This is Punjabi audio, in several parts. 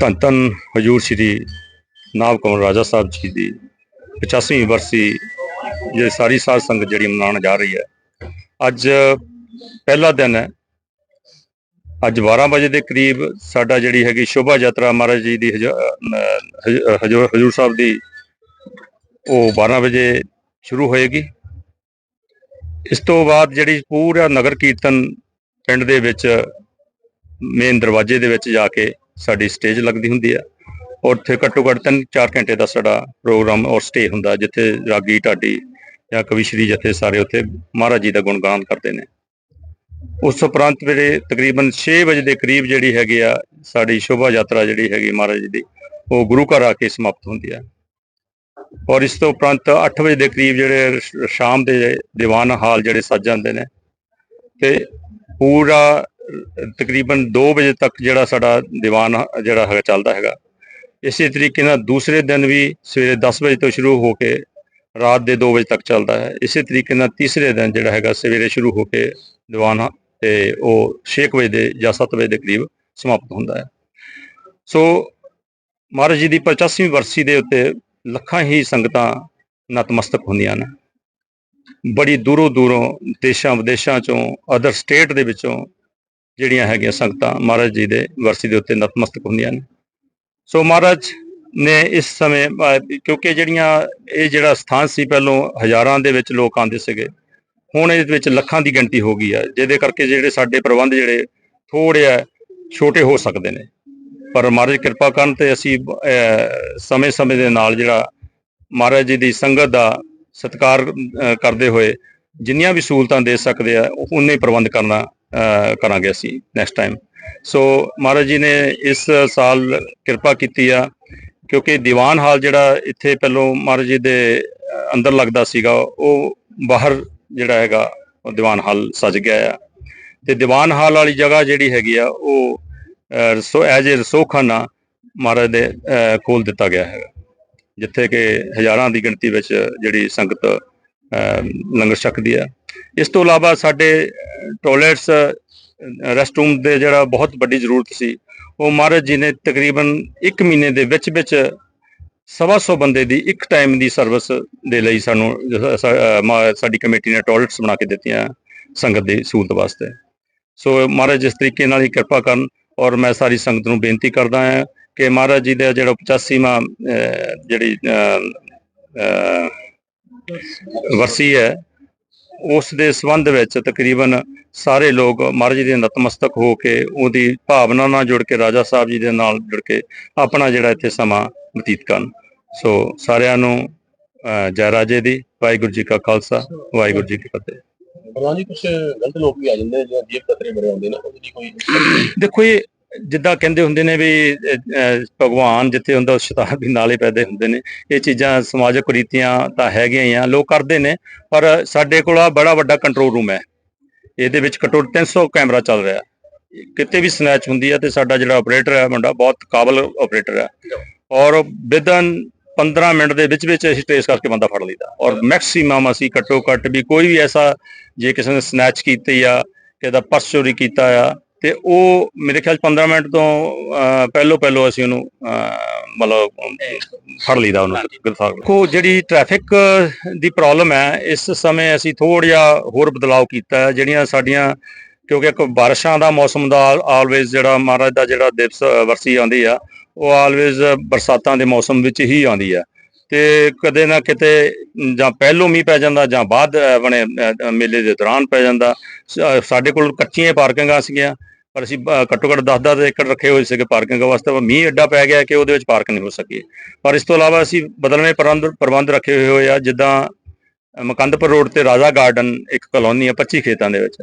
ਧੰਨ ਧੰਨ ਹਜੂਰ ਸ੍ਰੀ ਨਾਭ ਕਮਲ ਰਾਜਾ ਸਾਹਿਬ ਜੀ ਦੀ 85ਵੀਂ ਵਰਸੀ ਜਿਹੜੀ ਸਾਰੀ ਸਾਧ ਸੰਗਤ ਜਿਹੜੀ ਮਨਾਉਣ ਜਾ ਰਹੀ ਹੈ। ਅੱਜ ਪਹਿਲਾ ਦਿਨ ਹੈ। ਅੱਜ 12 ਵਜੇ ਦੇ ਕਰੀਬ ਸਾਡਾ ਜਿਹੜੀ ਹੈਗੀ ਸ਼ੋਭਾ ਯਾਤਰਾ ਮਹਾਰਾਜ ਜੀ ਦੀ ਹਜੂਰ ਹਜੂਰ ਸਾਹਿਬ ਦੀ ਉਹ 12 ਵਜੇ ਸ਼ੁਰੂ ਹੋਏਗੀ। ਇਸ ਤੋਂ ਬਾਅਦ ਜਿਹੜੀ ਪੂਰਾ ਨਗਰ ਕੀਰਤਨ ਪਿੰਡ ਦੇ ਵਿੱਚ ਮੇਨ ਦਰਵਾਜ਼ੇ ਦੇ ਵਿੱਚ ਜਾ ਕੇ ਸਾਡੀ ਸਟੇਜ ਲੱਗਦੀ ਹੁੰਦੀ ਹੈ ਔਰ ਉੱਥੇ ਘੱਟੋ ਘੱਟ ਤਿੰਨ ਚਾਰ ਘੰਟੇ ਦਾ ਸਾਡਾ ਪ੍ਰੋਗਰਾਮ ਔਰ ਸਟੇ ਹੁੰਦਾ, ਜਿੱਥੇ ਰਾਗੀ, ਢਾਡੀ ਜਾਂ ਕਵਿਸ਼ਰੀ ਜਥੇ ਸਾਰੇ ਉੱਥੇ ਮਹਾਰਾਜ ਜੀ ਦਾ ਗੁਣਗਾਨ ਕਰਦੇ ਨੇ। ਉਸ ਉਪਰੰਤ ਵੇਲੇ ਤਕਰੀਬਨ 6 ਵਜੇ ਦੇ ਕਰੀਬ ਜਿਹੜੀ ਹੈਗੀ ਆ, ਸਾਡੀ ਸ਼ੋਭਾ ਯਾਤਰਾ ਜਿਹੜੀ ਹੈਗੀ ਮਹਾਰਾਜ ਜੀ ਦੀ, ਉਹ ਗੁਰੂ ਘਰ ਆ ਕੇ ਸਮਾਪਤ ਹੁੰਦੀ ਆ। ਔਰ ਇਸ ਤੋਂ ਉਪਰੰਤ 8 ਵਜੇ ਦੇ ਕਰੀਬ ਜਿਹੜੇ ਸ਼ਾਮ ਦੇ ਦੀਵਾਨ ਹਾਲ ਜਿਹੜੇ ਸੱਜ ਜਾਂਦੇ ਨੇ, ਤੇ ਪੂਰਾ ਤਕਰੀਬਨ 2 ਵਜੇ ਤੱਕ ਜਿਹੜਾ ਸਾਡਾ ਦੀਵਾਨ ਜਿਹੜਾ ਹੈਗਾ ਚੱਲਦਾ ਹੈਗਾ। ਇਸੇ ਤਰੀਕੇ ਨਾਲ ਦੂਸਰੇ ਦਿਨ ਵੀ ਸਵੇਰੇ 10 ਵਜੇ ਤੋਂ ਸ਼ੁਰੂ ਹੋ ਕੇ ਰਾਤ ਦੇ 2 ਵਜੇ ਤੱਕ ਚੱਲਦਾ ਹੈ। ਇਸੇ ਤਰੀਕੇ ਨਾਲ ਤੀਸਰੇ ਦਿਨ ਜਿਹੜਾ ਹੈਗਾ ਸਵੇਰੇ ਸ਼ੁਰੂ ਹੋ ਕੇ ਦੀਵਾਨ ਹ- ਤੇ ਉਹ 6 ਵਜੇ ਦੇ ਜਾਂ 7 ਵਜੇ ਦੇ ਕਰੀਬ ਸਮਾਪਤ ਹੁੰਦਾ ਹੈ। ਸੋ ਮਹਾਰਾਜ ਜੀ ਦੀ 85ਵੀਂ ਵਰਸੀ ਦੇ ਉੱਤੇ ਲੱਖਾਂ ਹੀ ਸੰਗਤਾਂ ਨਤਮਸਤਕ ਹੁੰਦੀਆਂ ਨੇ। ਬੜੀ ਦੂਰੋਂ ਦੂਰੋਂ ਦੇਸ਼ਾਂ ਵਿਦੇਸ਼ਾਂ ਚੋਂ ਅਦਰ ਸਟੇਟ ਦੇ ਵਿੱਚੋਂ ਜਿਹੜੀਆਂ ਹੈਗੀਆਂ ਸੰਗਤਾਂ ਮਹਾਰਾਜ ਜੀ ਦੇ ਵਰਸੀ ਦੇ ਉੱਤੇ ਨਤਮਸਤਕ ਹੁੰਦੀਆਂ ਨੇ। ਸੋ ਮਹਾਰਾਜ ਨੇ ਇਸ ਸਮੇਂ, ਕਿਉਂਕਿ ਜਿਹੜੀਆਂ ਇਹ ਜਿਹੜਾ ਸਥਾਨ ਸੀ ਪਹਿਲੋਂ ਹਜ਼ਾਰਾਂ ਦੇ ਵਿੱਚ ਲੋਕ ਆਉਂਦੇ ਸੀਗੇ, ਹੁਣ ਇਹਦੇ ਵਿੱਚ ਲੱਖਾਂ ਦੀ ਗਿਣਤੀ ਹੋ ਗਈ ਹੈ, ਜਿਹਦੇ ਕਰਕੇ ਜਿਹੜੇ ਸਾਡੇ ਪ੍ਰਬੰਧ ਜਿਹੜੇ ਥੋੜੇ ਆ, ਛੋਟੇ ਹੋ ਸਕਦੇ ਨੇ। ਪਰ ਮਹਾਰਾਜ ਕਿਰਪਾ ਕਰਨ ਤੇ ਅਸੀਂ ਸਮੇਂ-ਸਮੇਂ ਦੇ ਨਾਲ ਜਿਹੜਾ ਮਹਾਰਾਜ ਜੀ ਦੀ ਸੰਗਤ ਦਾ ਸਤਿਕਾਰ ਕਰਦੇ ਹੋਏ ਜਿੰਨੀਆਂ ਵੀ ਸਹੂਲਤਾਂ ਦੇ ਸਕਦੇ ਆ, ਉਹਨੇ ਹੀ ਪ੍ਰਬੰਧ ਕਰਨਾ ਕਰਾਂਗੇ ਅਸੀਂ next time so Maharaj ji ਨੇ ਇਸ ਸਾਲ ਕਿਰਪਾ ਕੀਤੀ ਆ ਕਿਉਂਕਿ ਦੀਵਾਨ ਹਾਲ ਜਿਹੜਾ ਇੱਥੇ ਪਹਿਲੋਂ ਮਹਾਰਾਜ ਜੀ ਦੇ ਅੰਦਰ ਲੱਗਦਾ ਸੀਗਾ ਉਹ ਬਾਹਰ ਜਿਹੜਾ ਹੈਗਾ ਉਹ ਦੀਵਾਨ ਹਾਲ ਸਜ ਗਿਆ ਆ। ਤੇ ਦੀਵਾਨ ਹਾਲ ਵਾਲੀ ਜਗ੍ਹਾ ਜਿਹੜੀ ਹੈਗੀ ਆ ਉਹ ਰਸੋ ਐਜ ਏ ਰਸੋਖਾਨਾ ਮਹਾਰਾਜ ਦੇ ਅਹ, ਖੋਲ ਦਿੱਤਾ ਗਿਆ ਹੈਗਾ ਜਿੱਥੇ ਕਿ ਹਜ਼ਾਰਾਂ ਦੀ ਗਿਣਤੀ ਵਿੱਚ ਜਿਹੜੀ ਸੰਗਤ ਲੰਗਰ ਛਕਦੀ ਹੈ। ਇਸ ਤੋਂ ਇਲਾਵਾ ਸਾਡੇ ਟਾਇਲਟਸ ਰੈਸਟਰੂਮ ਦੇ ਜਿਹੜਾ ਬਹੁਤ ਵੱਡੀ ਜ਼ਰੂਰਤ ਸੀ, ਉਹ ਮਹਾਰਾਜ ਜੀ ਨੇ ਤਕਰੀਬਨ 1 ਮਹੀਨੇ ਦੇ ਵਿੱਚ ਵਿੱਚ ਸਵਾ ਸੌ ਬੰਦੇ ਦੀ ਇੱਕ ਟਾਈਮ ਦੀ ਸਰਵਿਸ ਦੇ ਲਈ ਸਾਨੂੰ ਜ- ਸਾਡੀ ਕਮੇਟੀ ਨੇ ਟਾਇਲਟਸ ਬਣਾ ਕੇ ਦਿੱਤੀਆਂ ਸੰਗਤ ਦੀ ਸਹੂਲਤ ਵਾਸਤੇ। ਸੋ ਮਹਾਰਾਜ ਇਸ ਤਰੀਕੇ ਨਾਲ ਹੀ ਕਿਰਪਾ ਕਰਨ ਔਰ ਮੈਂ ਸਾਰੀ ਸੰਗਤ ਨੂੰ ਬੇਨਤੀ ਕਰਦਾ ਹਾਂ ਕਿ ਮਹਾਰਾਜ ਜੀ ਦਾ ਜਿਹੜਾ 85ਵਾਂ ਜਿਹੜੀ ਵਰਸੀ ਹੈ। ਉਸ ਦੇ ਸੰਬੰਧ ਵਿੱਚ ਤਕਰੀਬਨ ਸਾਰੇ ਲੋਕ ਮਹਾਰਾਜ ਜੀ ਦੇ ਨਤਮਸਤਕ ਹੋ ਕੇ ਉਹਦੀ ਭਾਵਨਾ ਨਾਲ ਜੁੜ ਕੇ ਰਾਜਾ ਸਾਹਿਬ ਜੀ ਦੇ ਨਾਲ ਜੁੜ ਕੇ ਆਪਣਾ ਜਿਹੜਾ ਇੱਥੇ ਸਮਾਂ ਬਤੀਤ ਕਰਨ। ਸੋ ਸਾਰਿਆਂ ਨੂੰ ਜੈ ਰਾਜੇ ਦੀ ਵਾਹਿਗੁਰੂ ਜੀ ਕਾ ਖਾਲਸਾ ਵਾਹਿਗੁਰੂ ਜੀ ਕੀ ਫਤਿਹ। ਜੀ ਕੁਝ ਗਲਤ ਲੋਕ ਵੀ ਆ ਜਾਂਦੇ ਨੇ ਜਾਂ ਜੇਬ ਕਤਰੇ ਬੜੇ ਹੁੰਦੇ ਨੇ ਉਹਦੀ ਕੋਈ ਦੇਖੋ ਇਹ ਜਿੱਦਾਂ ਕਹਿੰਦੇ ਹੁੰਦੇ ਨੇ ਵੀ ਭਗਵਾਨ ਜਿੱਥੇ ਹੁੰਦਾ ਸ਼ੈਤਾਨ ਵੀ ਨਾਲੇ ਪੈਦੇ ਹੁੰਦੇ ਨੇ। ਇਹ ਚੀਜ਼ਾਂ ਸਮਾਜਿਕ ਰੀਤੀਆਂ ਤਾਂ ਹੈਗੀਆਂ ਹੀ ਆ, ਲੋਕ ਕਰਦੇ ਨੇ, ਪਰ ਸਾਡੇ ਕੋਲ ਆ ਬੜਾ ਵੱਡਾ ਕੰਟਰੋਲ ਰੂਮ ਹੈ। ਇਹਦੇ ਵਿੱਚ ਘੱਟੋ 300 ਕੈਮਰਾ ਚੱਲ ਰਿਹਾ। ਕਿਤੇ ਵੀ ਸਨੈਚ ਹੁੰਦੀ ਹੈ ਤੇ ਸਾਡਾ ਜਿਹੜਾ ਆਪਰੇਟਰ ਹੈ ਮੁੰਡਾ ਬਹੁਤ ਕਾਬਲ ਆਪਰੇਟਰ ਹੈ ਔਰ ਵਿਦਨ 15 ਮਿੰਟ ਦੇ ਵਿੱਚ ਵਿੱਚ ਅਸੀਂ ਟ੍ਰੇਸ ਕਰਕੇ ਬੰਦਾ ਫੜ ਲਈਦਾ। ਔਰ ਮੈਕਸਿਮਮ ਅਸੀਂ ਘੱਟੋ ਘੱਟ ਵੀ ਕੋਈ ਵੀ ਐਸਾ ਜੇ ਕਿਸੇ ਨੇ ਸਨੈਚ ਕੀਤੀ ਆ, ਕਿਸੇ ਦਾ ਪਰਸ ਚੋਰੀ ਕੀਤਾ ਆ ਤੇ ਉਹ ਮੇਰੇ ਖਿਆਲ 'ਚ 15 ਮਿੰਟ ਤੋਂ ਪਹਿਲੋਂ ਪਹਿਲੋਂ ਅਸੀਂ ਉਹਨੂੰ ਮਤਲਬ ਫੜ ਲਈਦਾ ਉਹਨੂੰ ਗ੍ਰਿਫਤਾਰ ਕੋ ਜਿਹੜੀ ਟ੍ਰੈਫਿਕ ਦੀ ਪ੍ਰੋਬਲਮ ਹੈ ਇਸ ਸਮੇਂ ਅਸੀਂ ਥੋੜਾ ਜਿਹਾ ਹੋਰ ਬਦਲਾਅ ਕੀਤਾ ਹੈ। ਜਿਹੜੀਆਂ ਸਾਡੀਆਂ ਕਿਉਂਕਿ ਇੱਕ ਬਾਰਿਸ਼ਾਂ ਦਾ ਮੌਸਮ ਦਾ ਆਲਵੇਜ਼ ਜਿਹੜਾ ਮਹਾਰਾਜ ਦਾ ਜਿਹੜਾ ਦਿਵਸ ਵਰਸੀ ਆਉਂਦੀ ਆ ਉਹ ਆਲਵੇਜ਼ ਬਰਸਾਤਾਂ ਦੇ ਮੌਸਮ ਵਿੱਚ ਹੀ ਆਉਂਦੀ ਆ। ਤੇ ਕਦੇ ਨਾ ਕਿਤੇ ਜਾਂ ਪਹਿਲੋਂ ਮੀਂਹ ਪੈ ਜਾਂਦਾ ਜਾਂ ਬਾਅਦ ਬਣੇ ਮੇਲੇ ਦੇ ਦੌਰਾਨ ਪੈ ਜਾਂਦਾ। ਸਾਡੇ ਕੋਲ ਕੱਚੀਆਂ ਪਾਰਕਿੰਗਾਂ ਸੀਗੀਆਂ। ਪਰ ਅਸੀਂ ਅਹ, ਘੱਟੋ ਘੱਟ 10-10 ਏਕੜ ਰੱਖੇ ਹੋਏ ਸੀਗੇ ਪਾਰਕਿੰਗ ਵਾਸਤੇ ਪਰ ਮੀਂਹ ਐਡਾ ਪੈ ਗਿਆ ਕਿ ਉਹਦੇ ਵਿੱਚ ਪਾਰਕ ਨਹੀਂ ਹੋ ਸਕੀ ਪਰ ਇਸ ਤੋਂ ਇਲਾਵਾ ਅਸੀਂ ਬਦਲਵੇਂ ਪ੍ਰਬੰਧ ਪ੍ਰਬੰਧ ਰੱਖੇ ਹੋਏ ਆ ਜਿੱਦਾਂ ਮਕੰਦਪੁਰ ਰੋਡ ਤੇ ਰਾਜਾ ਗਾਰਡਨ ਇੱਕ ਕਲੋਨੀ ਆ 25 ਖੇਤਾਂ ਦੇ ਵਿੱਚ।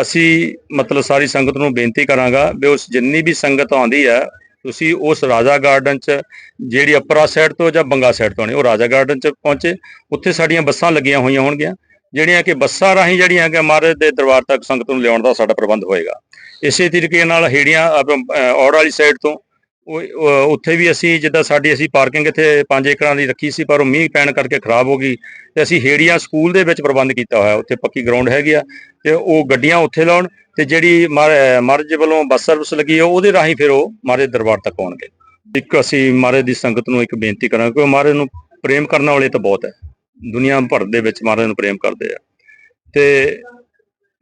ਅਸੀਂ ਮਤਲਬ ਸਾਰੀ ਸੰਗਤ ਨੂੰ ਬੇਨਤੀ ਕਰਾਂਗਾ ਵੀ ਉਸ ਜਿੰਨੀ ਵੀ ਸੰਗਤ ਆਉਂਦੀ ਹੈ ਤੁਸੀਂ ਉਸ ਰਾਜਾ ਗਾਰਡਨ 'ਚ ਜਿਹੜੀ ਅਪਰਾ ਸਾਈਡ ਤੋਂ ਜਾਂ ਬੰਗਾ ਸਾਈਡ ਤੋਂ ਆਉਣੀ ਉਹ ਰਾਜਾ ਗਾਰਡਨ 'ਚ ਪਹੁੰਚੇ। ਉੱਥੇ ਸਾਡੀਆਂ ਬੱਸਾਂ ਲੱਗੀਆਂ ਹੋਈਆਂ ਹੋਣਗੀਆਂ। ਜਿਹੜੀਆਂ ਕਿ ਬੱਸਾਂ ਰਾਹੀਂ ਜਿਹੜੀਆਂ ਕਿ ਮਹਾਰਾਜ ਦੇ ਦਰਬਾਰ ਤੱਕ ਸੰਗਤ ਨੂੰ ਲਿਆਉਣ ਦਾ ਸਾਡਾ ਪ੍ਰਬੰਧ ਹੋਏਗਾ। ਇਸੇ ਤਰੀਕੇ ਨਾਲ ਹੇੜੀਆਂ ਅਹ, ਔੜ ਵਾਲੀ ਸਾਈਡ ਤੋਂ ਉਹ ਉੱਥੇ ਵੀ ਅਸੀਂ ਜਿੱਦਾਂ ਸਾਡੀ ਅਸੀਂ ਪਾਰਕਿੰਗ ਇੱਥੇ 5 ਏਕੜਾਂ ਦੀ ਰੱਖੀ ਸੀ ਪਰ ਉਹ ਮੀਂਹ ਪੈਣ ਕਰਕੇ ਖਰਾਬ ਹੋ ਗਈ ਤੇ ਅਸੀਂ ਹੇੜੀਆਂ ਸਕੂਲ ਦੇ ਵਿੱਚ ਪ੍ਰਬੰਧ ਕੀਤਾ ਹੋਇਆ। ਉੱਥੇ ਪੱਕੀ ਗਰਾਊਂਡ ਹੈਗੀ ਆ ਤੇ ਉਹ ਗੱਡੀਆਂ ਉੱਥੇ ਲਾਉਣ ਤੇ ਜਿਹੜੀ ਮਹਾਰਾਜ ਵੱਲੋਂ ਬੱਸ ਸਰਵਿਸ ਲੱਗੀ ਆ ਉਹਦੇ ਰਾਹੀਂ ਫਿਰ ਉਹ ਮਹਾਰਾਜ ਦਰਬਾਰ ਤੱਕ ਆਉਣਗੇ। ਇੱਕ ਅਸੀਂ ਮਹਾਰਾਜ ਦੀ ਸੰਗਤ ਨੂੰ ਇੱਕ ਬੇਨਤੀ ਕਰਾਂਗੇ ਕਿ ਮਹਾਰਾਜ ਨੂੰ ਪ੍ਰੇਮ ਕਰਨ ਵਾਲੇ ਤਾਂ ਬਹੁਤ ਹੈ। ਦੁਨੀਆ ਭਰ ਦੇ ਵਿੱਚ ਮਹਾਰਾਜ ਨੂੰ ਪ੍ਰੇਮ ਕਰਦੇ ਆ। ਤੇ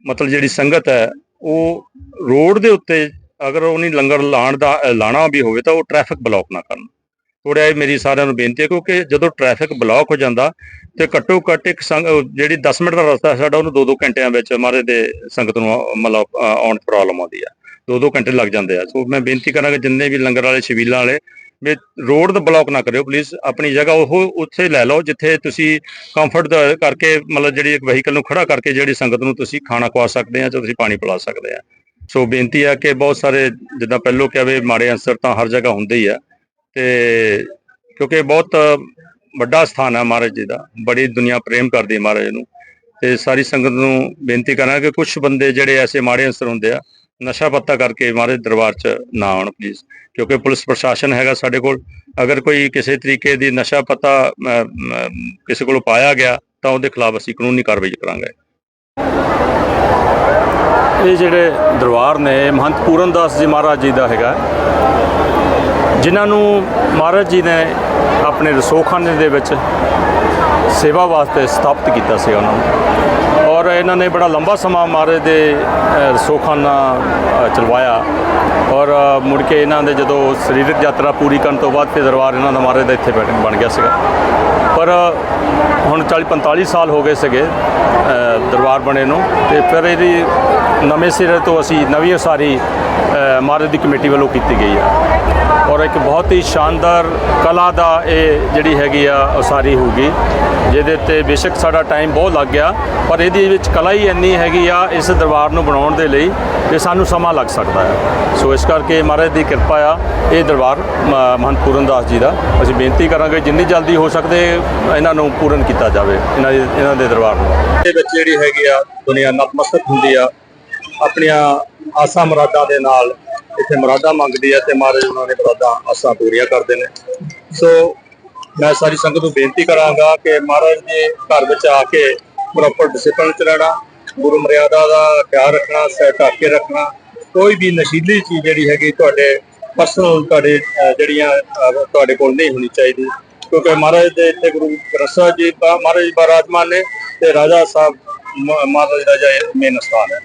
ਮਤਲਬ ਜਿਹੜੀ ਸੰਗਤ ਹੈ ਉਹ ਰੋਡ ਦੇ ਉੱਤੇ ਅਗਰ ਉਹਨੇ ਲੰਗਰ ਲਾਣ ਦਾ ਅ, ਲਾਣਾ ਵੀ ਹੋਵੇ ਤਾਂ ਉਹ ਟ੍ਰੈਫਿਕ ਬਲੌਕ ਨਾ ਕਰਨ। ਥੋੜ੍ਹਾ ਇਹ ਮੇਰੀ ਸਾਰਿਆਂ ਨੂੰ ਬੇਨਤੀ ਹੈ ਕਿਉਂਕਿ ਜਦੋਂ ਟ੍ਰੈਫਿਕ ਬਲੌਕ ਹੋ ਜਾਂਦਾ ਤੇ ਘੱਟੋ ਘੱਟ ਇੱਕ ਸੰਗ ਜਿਹੜੀ 10 ਮਿੰਟ ਦਾ ਰਸਤਾ ਸਾਡਾ ਉਹਨੂੰ 2-2 ਘੰਟਿਆਂ ਵਿੱਚ ਮਹਾਰਾਜ ਦੇ ਸੰਗਤ ਨੂੰ ਮਤਲਬ ਆਉਣ 'ਚ ਪ੍ਰੋਬਲਮ ਆਉਂਦੀ ਹੈ। 2-2 ਘੰਟੇ ਲੱਗ ਜਾਂਦੇ ਆ। ਸੋ ਮੈਂ ਬੇਨਤੀ ਕਰਾਂਗਾ ਜਿੰਨੇ ਵੀ ਲੰਗਰ ਵਾਲੇ ਛਬੀਲਾਂ ਵਾਲੇ ਵੀ ਰੋਡ ਦਾ ਬਲੌਕ ਨਾ ਕਰਿਓ ਪਲੀਜ਼ ਆਪਣੀ ਜਗ੍ਹਾ ਉਹ ਉੱਥੇ ਲੈ ਲਓ ਜਿੱਥੇ ਤੁਸੀਂ ਕੰਫਰਟ ਕਰਕੇ ਮਤਲਬ ਜਿਹੜੀ ਇੱਕ ਵਹੀਕਲ ਨੂੰ ਖੜਾ ਕਰਕੇ ਜਿਹੜੀ ਸੰਗਤ ਨੂੰ ਤੁਸੀਂ ਖਾਣਾ ਖਵਾ ਸਕਦੇ ਆ ਜਾਂ ਤੁਸੀਂ ਪਾਣੀ ਪਿਲਾ ਸਕਦੇ ਆ। ਸੋ ਬੇਨਤੀ ਆ ਕਿ ਬਹੁਤ ਸਾਰੇ ਜਿੱਦਾਂ ਪਹਿਲੋਂ ਕਿਹਾ ਵੀ ਮਾੜੇ ਅਨਸਰ ਤਾਂ ਹਰ ਜਗ੍ਹਾ ਹੁੰਦੇ ਹੀ ਆ ਤੇ ਕਿਉਂਕਿ ਬਹੁਤ ਵੱਡਾ ਸਥਾਨ ਹੈ ਮਹਾਰਾਜ ਜੀ ਦਾ, ਬੜੀ ਦੁਨੀਆ ਪ੍ਰੇਮ ਕਰਦੀ ਹੈ ਮਹਾਰਾਜ ਨੂੰ ਤੇ ਸਾਰੀ ਸੰਗਤ ਨੂੰ ਬੇਨਤੀ ਕਰਾਂਗੇ ਕਿ ਕੁਝ ਬੰਦੇ ਜਿਹੜੇ ਐਸੇ ਮਾੜੇ ਅਨਸਰ ਹੁੰਦੇ ਆ ਨਸ਼ਾ ਪੱਤਾ ਕਰਕੇ ਮਹਾਰਾਜ ਦਰਬਾਰ 'ਚ ਨਾ ਆਉਣ ਪਲੀਜ਼ ਕਿਉਂਕਿ ਪੁਲਿਸ ਪ੍ਰਸ਼ਾਸਨ ਹੈਗਾ ਸਾਡੇ ਕੋਲ। ਅਗਰ ਕੋਈ ਕਿਸੇ ਤਰੀਕੇ ਦੀ ਨਸ਼ਾ ਪੱਤਾ ਕਿਸੇ ਕੋਲੋਂ ਪਾਇਆ ਗਿਆ, ਤਾਂ ਉਹਦੇ ਖਿਲਾਫ ਅਸੀਂ ਕਾਨੂੰਨੀ ਕਾਰਵਾਈ ਕਰਾਂਗੇ। ਇਹ ਜਿਹੜੇ ਦਰਬਾਰ ਨੇ, ਮਹੰਤ ਪੂਰਨ ਦਾਸ ਜੀ ਮਹਾਰਾਜ ਜੀ ਦਾ ਹੈਗਾ। ਜਿਨ੍ਹਾਂ ਨੂੰ ਮਹਾਰਾਜ ਜੀ ਨੇ ਆਪਣੇ ਰਸੋਖਾਨੇ ਦੇ ਵਿੱਚ ਸੇਵਾ ਵਾਸਤੇ ਸਥਾਪਿਤ ਕੀਤਾ ਸੀ ਉਹਨਾਂ ਨੂੰ। ਔਰ ਇਹਨਾਂ ਨੇ ਬੜਾ ਲੰਬਾ ਸਮਾਂ ਮਹਾਰਾਜ ਦੇ ਅ, ਰਸੋਖਾਨਾ ਚਲਵਾਇਆ। ਔਰ ਮੁੜ ਕੇ ਇਹਨਾਂ ਦੇ ਜਦੋਂ ਸਰੀਰਕ ਯਾਤਰਾ ਪੂਰੀ ਕਰਨ ਤੋਂ ਬਾਅਦ ਫਿਰ ਦਰਬਾਰ ਇਹਨਾਂ ਦਾ ਮਹਾਰਾਜ ਦਾ ਇੱਥੇ ਬਣ ਬਣ ਗਿਆ ਸੀਗਾ। ਪਰ ਹੁਣ 40 45 ਸਾਲ ਹੋ ਗਏ ਸੀਗੇ ਦਰਬਾਰ ਬਣੇ ਨੂੰ ਤੇ ਫਿਰ ਇਹਦੀ ਨਵੇਂ ਸਿਰੇ ਤੋਂ ਅਸੀਂ ਨਵੀਂ ਉਸਾਰੀ ਅ, ਮਹਾਰਾਜ ਦੀ ਕਮੇਟੀ ਵੱਲੋਂ ਕੀਤੀ ਗਈ ਆ। ਔਰ ਇੱਕ ਬਹੁਤ ਹੀ ਸ਼ਾਨਦਾਰ ਕਲਾ ਦਾ ਇਹ ਜਿਹੜੀ ਹੈਗੀ ਆ ਉਸਾਰੀ ਹੋਊਗੀ ਜਿਹਦੇ ਤੇ ਬੇਸ਼ੱਕ ਸਾਡਾ ਟਾਈਮ ਬਹੁਤ ਲੱਗ ਗਿਆ ਪਰ ਇਹਦੇ ਵਿੱਚ ਕਲਾ ਹੀ ਇੰਨੀ ਹੈਗੀ ਆ ਇਸ ਦਰਬਾਰ ਨੂੰ ਬਣਾਉਣ ਦੇ ਲਈ ਕਿ ਸਾਨੂੰ ਸਮਾਂ ਲੱਗ ਸਕਦਾ ਹੈ। ਸੋ ਇਸ ਕਰਕੇ ਮਹਾਰਾਜ ਦੀ ਕਿਰਪਾ ਆ ਇਹ ਦਰਬਾਰ ਮ- ਮਹੰਤ ਪੂਰਨ ਦਾਸ ਜੀ ਦਾ। ਅਸੀਂ ਬੇਨਤੀ ਕਰਾਂਗੇ ਜਿੰਨੀ ਜਲਦੀ ਹੋ ਸਕਦੇ ਇਹਨਾਂ ਨੂੰ ਪੂਰਨ ਕੀਤਾ ਜਾਵੇ, ਇਹਨਾਂ ਦੇ ਇਹਨਾਂ ਦੇ ਦਰਬਾਰ ਨੂੰ। ਦੇ ਵਿੱਚ ਜਿਹੜੀ ਹੈਗੀ ਆ, ਦੁਨੀਆ ਨਤਮਸਤਕ ਹੁੰਦੀ ਆ, ਆਪਣੀਆਂ ਆਸਾਂ ਮੁਰਾਦਾਂ ਦੇ ਨਾਲ ਇੱਥੇ ਮੁਰਾਦਾਂ ਮੰਗਦੀ ਆ ਤੇ ਮਹਾਰਾਜ ਉਹਨਾਂ ਨੇ ਮੁਰਾਦਾਂ ਆਸਾਂ ਪੂਰੀਆਂ ਕਰਦੇ ਨੇ। ਸੋ ਮੈਂ ਸਾਰੀ ਸੰਗਤ ਨੂੰ ਬੇਨਤੀ ਕਰਾਂਗਾ ਕਿ ਮਹਾਰਾਜ ਦੇ ਘਰ ਵਿੱਚ ਆ ਕੇ ਪ੍ਰੋਪਰ ਡਿਸਪਲਿਨ ਚ ਰਹਿਣਾ, ਗੁਰੂ ਮਰਿਆਦਾ ਦਾ ਖਿਆਲ ਰੱਖਣਾ ਸਹਿ ਢੱਕ ਕੇ ਰੱਖਣਾ, ਕੋਈ ਵੀ ਨਸ਼ੀਲੀ ਚੀਜ਼ ਜਿਹੜੀ ਹੈਗੀ ਤੁਹਾਡੇ ਪਰਸਨਲ ਤੁਹਾਡੇ ਜਿਹੜੀਆਂ ਤੁਹਾਡੇ ਕੋਲ ਨਹੀਂ ਹੋਣੀ ਚਾਹੀਦੀ। ਕਿਉਂਕਿ ਮਹਾਰਾਜ ਦੇ ਇੱਥੇ ਗੁਰੂ ਗ੍ਰੰਥ ਸਾਹਿਬ ਜੀ ਬਾ- ਮਹਾਰਾਜ ਬਰਾਜਮਾਨ ਨੇ ਤੇ ਰਾਜਾ ਸਾਹਿਬ ਮ- ਮਹਾਰਾਜ ਦਾ ਜਿਹੜਾ ਮੇਨ ਸਥਾਨ ਹੈ